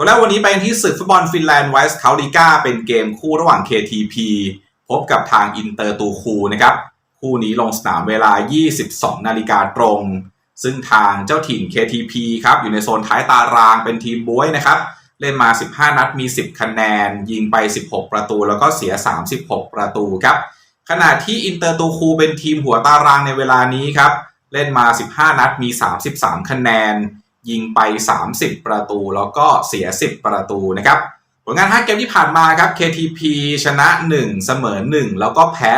ตัวแรกวันนี้ไปที่ศึกฟุตบอลฟินแลนด์ไวส์คาลิก้าเป็นเกมคู่ระหว่าง KTP พบกับทางอินเตอร์ตูคูนะครับ คู่นี้ลงสนามเวลา 22 นาฬิกาตรง ซึ่งทางเจ้าถิ่น KTP ครับ อยู่ในโซนท้ายตารางเป็นทีมบวยนะครับ เล่นมา 15 นัดมี 10 คะแนน ยิงไป 16 ประตูแล้วก็เสีย 36 ประตูครับ ขณะที่อินเตอร์ตูคูเป็นทีมหัวตารางในเวลานี้ครับ เล่นมา 15 นัดมี 33 คะแนน ยิงไป 30 ประตู แล้วก็เสีย 10 ประตูนะครับผลงาน 5 เกมที่ผ่านมาครับ KTP ชนะ 1 เสมอ 1 แล้วก็แพ้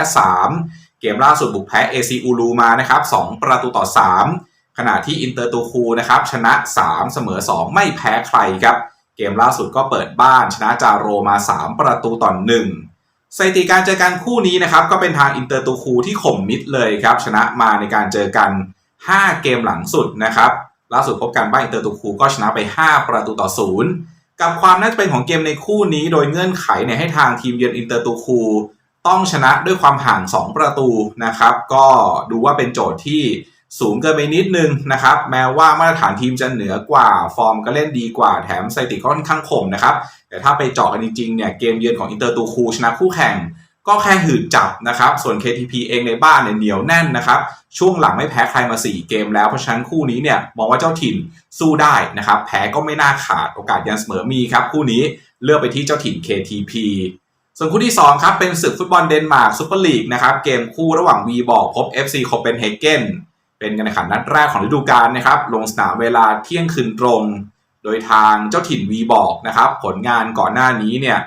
3 เกมล่าสุดบุกแพ้ AC อูรูมานะครับ 2 ประตูต่อ 3 ขณะที่อินเตอร์ตูคูนะครับชนะ 3 เสมอ 2 ไม่แพ้ใครครับ เกมล่าสุดก็เปิดบ้านชนะจาโรมา 3 ประตูต่อ 1สถิติการเจอกันคู่นี้นะครับก็เป็นทางอินเตอร์ตูคูที่ข่มมิดเลยครับ ชนะมาในการเจอกัน 5 เกมหลังสุดนะครับ ล่าสุดพบกันบ้านอินเตอร์ตูคูก็ชนะไป 5 ประตูต่อ0กับความน่าจะเป็นของเกมในคู่นี้โดยเงื่อนไขเนี่ยให้ทางทีมเยือนอินเตอร์ตูคูต้องชนะด้วยความห่าง 2 ประตูนะครับ ก็ดูว่าเป็นโจทย์ที่สูงเกินไปนิดนึงนะครับ แม้ว่ามาตรฐานทีมจะเหนือกว่า ฟอร์มก็เล่นดีกว่าแถมสถิติก็ค่อนข้างข่มนะครับ แต่ถ้าไปเจาะกันจริงๆเนี่ยเกมเยือนของอินเตอร์ตูคูชนะคู่แข่ง ก็แค่หืดจับนะครับ ส่วน KTP เองในบ้านเนี่ยเหนียวแน่นนะครับ ช่วงหลังไม่แพ้ใครมา 4 เกมแล้ว เพราะฉะนั้นคู่นี้เนี่ยมองว่าเจ้าถิ่นสู้ได้นะครับ แพ้ก็ไม่น่าขาดโอกาสยันเสมอมีครับ คู่นี้เลือกไปที่เจ้าถิ่น KTP ส่วนคู่ที่ 2 ครับเป็นศึกฟุตบอลเดนมาร์กซูเปอร์ลีกนะครับ เกมคู่ระหว่าง v ีบอกพบ FC โคเปนเฮเกนเป็นการแข่งขันนัดแรกของฤดูกาลนะครับ ลงสนามเวลาเที่ยงคืนตรง โดยทางเจ้าถิ่น v ีบอกนะครับ ผลงานก่อนหน้านี้เนี่ย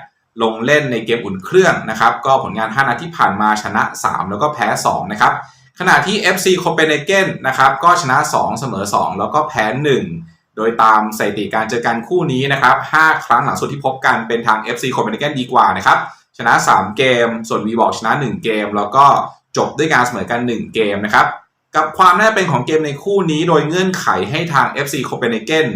ลงเล่นในเกมอุ่นเครื่องนะครับ ก็ผลงาน 5 นัดที่ผ่านมาชนะ 3 แล้วก็แพ้ 2 นะครับ ขณะที่ FC Copenhagen นะครับก็ชนะ 2 เสมอ 2 แล้วก็แพ้ 1 โดยตามสถิติการเจอกันคู่นี้นะครับ 5 ครั้งหลังสุดที่พบกันเป็นทาง FC Copenhagen ดีกว่านะครับ ชนะ 3 เกม ส่วน V บอกชนะ 1 เกม แล้วก็จบด้วยการเสมอกัน 1 เกมนะครับ กับความน่าเป็นของเกมในคู่นี้โดยเงื่อนไขให้ทาง FC Copenhagen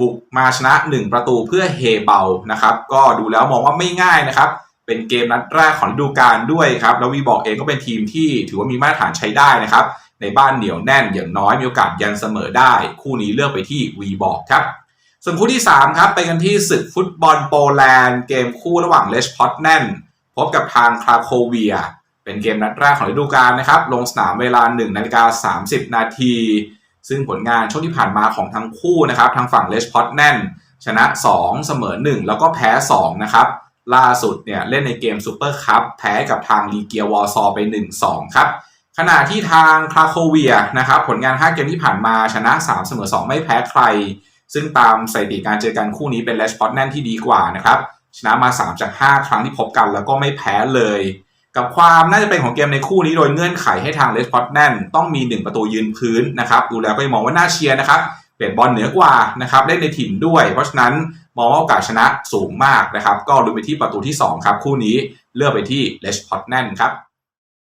บุกมาชนะ 1 ประตูเพื่อเฮเบานะครับก็ดูแล้วมองว่าไม่ง่ายนะครับ เป็นเกมนัดแรกของฤดูกาลด้วยครับแล้ววีบอกเองก็เป็นทีมที่ถือว่ามีมาตรฐานใช้ได้นะครับ ในบ้านเหนียวแน่นอย่างน้อยมีโอกาสยันเสมอได้ คู่นี้เลือกไปที่วีบอกครับส่วนคู่ที่ 3 ครับ ไปกันที่ศึกฟุตบอลโปแลนด์ เกมคู่ระหว่างเลชพอตแนนพบกับทางคราโคเวีย เป็นเกมนัดแรกของฤดูกาลนะครับ ลงสนามเวลา 1นาฬิกา30 นาที ซึ่งผลงานช่วงที่ผ่านมาของทั้งคู่นะครับ ทางฝั่งเลชพอตแนนชนะ 2 เสมอ 1 แล้วก็แพ้ 2 นะครับ ล่าสุดเนี่ยเล่นในเกมซูเปอร์คัพแพ้กับทางลีเกียวอซอไป 1-2 ครับ ขณะที่ทางคราโคเวียนะครับ ผลงาน 5 เกมที่ผ่านมาชนะ 3 เสมอ 2 ไม่แพ้ใคร ซึ่งตามสถิติการเจอกันคู่นี้เป็นเลชพอตแนนที่ดีกว่านะครับ ชนะมา 3 จาก 5 ครั้งที่พบกันแล้วก็ไม่แพ้เลย กับความน่าจะเป็นของเกมในคู่นี้โดยเงื่อนไขให้ทางเลสพอตแนนต้องมี 1 ประตูยืนพื้นนะครับดูแล้วก็มองว่าน่าเชียร์นะครับเปลี่ยนบอลเหนือกว่านะครับเล่นในถิ่นด้วย เพราะฉะนั้นมองว่าโอกาสชนะสูงมากนะครับ ก็ลุ้นไปที่ประตูที่ 2 ครับ คู่นี้เลือกไปที่เลสพอตแนนครับ